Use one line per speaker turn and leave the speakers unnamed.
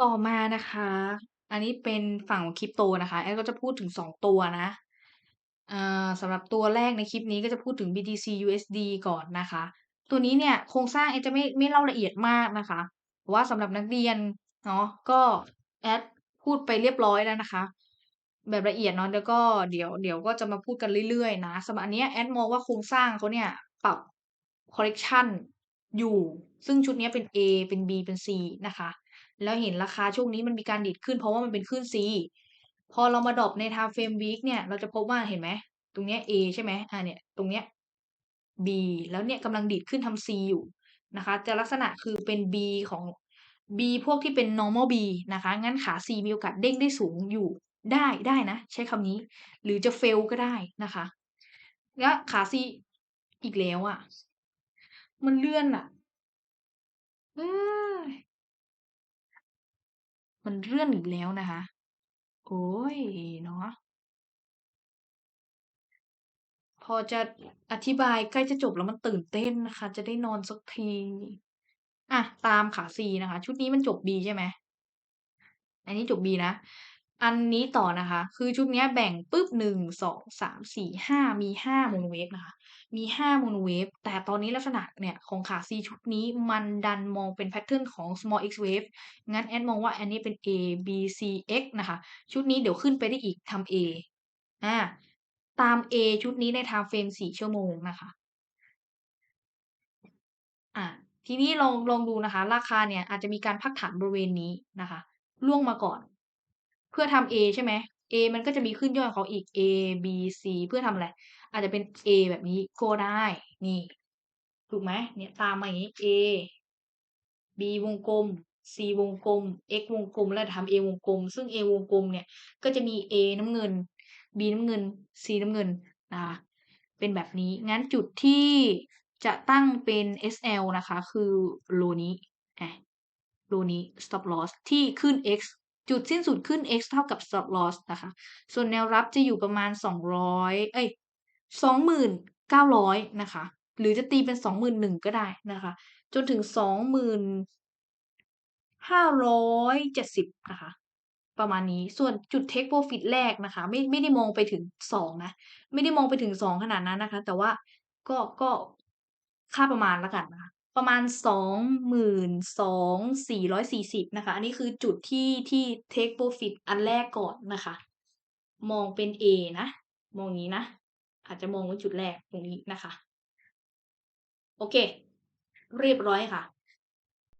ต่อมานะคะ อันนี้เป็นฝั่งของ Crypto นะคะ แอดก็จะพูดถึง 2 ตัวนะอ่าสำหรับตัวแรกในคลิปนี้ก็จะพูดถึง BTC-USD ก่อนนะคะ ตัวนี้เนี่ยโครงสร้างแอดจะไม่ไม่เล่าละเอียดมากนะคะเพราะว่าสำหรับนักเรียนเนาะก็แอดพูดไปเรียบร้อยแล้วนะคะ แบบละเอียดเนาะแล้วก็เดี๋ยวเดี๋ยวก็จะมาพูดกันเรื่อยๆนะสำหรับอันเนี้ยแอดมองว่าโครงสร้างเขาเนี่ยปรับคอร์เรกชันอยู่ ซึ่งชุดนี้เป็น A เป็น B เป็น C นะคะ แล้วเห็นราคาช่วงนี้มันมีการดีดขึ้นเพราะว่ามันเป็นคลื่น C พอเรามาดรอปใน Time Frame Week เนี่ย เราจะพบว่าเห็นไหม ตรงเนี้ย A ใช่ไหมอ่าเนี่ย ตรงเนี้ย B แล้วเนี่ยกำลังดีดขึ้นทำ C อยู่นะคะ จะลักษณะคือเป็น B ของ B พวกที่เป็น Normal B นะคะ งั้นขา C มีโอกาสเด้งได้สูงอยู่ ได้ได้นะ ใช้คำนี้ หรือจะ Fail ก็ได้นะคะ แล้วขา C อีกแล้วอะมันเลื่อนอะเฮ้ย มันเลื่อนอีกแล้วนะคะ โอ๊ยเนาะพอจะอธิบายใกล้จะจบแล้วมันตื่นเต้นนะคะ จะได้นอนสักทีอะตามขา C นะคะ ชุดนี้มันจบบีใช่ไหมอันนี้จบบีนะ อันนี้ต่อนะคะ คือชุดนี้แบ่งปุ๊บ1 2 3 4 5มี5 Mono Wave นเวฟนะคะ มี5 Mono Wave แต่ตอนนี้ลักษณะเนี่ยของขา C ชุดนี้มันดันมองเป็นแพตเทิร์นของ Small X Wave งั้นแอดมองว่าอันนี้เป็น A B C X นะคะ ชุดนี้เดี๋ยวขึ้นไปได้อีกทำ A อาตาม A ชุดนี้ใน Time Frame 4ชั่วโมงนะคะ อ่าทีนี้ลองลองดูนะคะ ราคาเนี่ยอาจจะมีการพักฐานบริเวณนี้นะคะร่วงมาก่อน เพื่อทำ A ใช่ไหม A มันก็จะมีขึ้นย่อของเขาอีก A B C เพื่อทำอะไร อาจจะเป็น A แบบนี้ก็ได้ นี่ ถูกไหมเนี่ยตามมาอย่างงี้ A B วงกลม C วงกลม X วงกลม แล้วทำ A วงกลม ซึ่ง A วงกลมเนี่ย ก็จะมี A น้ำเงิน B น้ำเงิน C น้ำเงินนะคะเป็นแบบนี้ งั้นจุดที่จะตั้งเป็น SL นะคะ คือ Low นี้อา Low นี้ Stop Loss ที่ขึ้น X จุดสิ้นสุดขึ้น X เท่ากับ Stop Loss นะคะ ส่วนแนวรับจะอยู่ประมาณ 200 เอ๊ย2,900 นะคะ หรือจะตีเป็น 21,000ก็ได้นะคะ จนถึง2,570 นะคะ ประมาณนี้ ส่วนจุด Take Profit แรกนะคะ ไม่ไม่ได้มองไปถึง 2 นะ ไม่ได้มองไปถึง 2 ขนาดนั้นนะคะ แต่ว่าก็ก็ค่าประมาณแล้วกันนะคะ ประมาณ 22,440 นะคะ อันนี้คือจุดที่ที่ Take Profit อันแรกก่อนนะคะ มองเป็น A นะ มองงี้นะ อาจจะมองว่าจุดแรกตรงนี้นะคะ โอเค เรียบร้อยค่ะ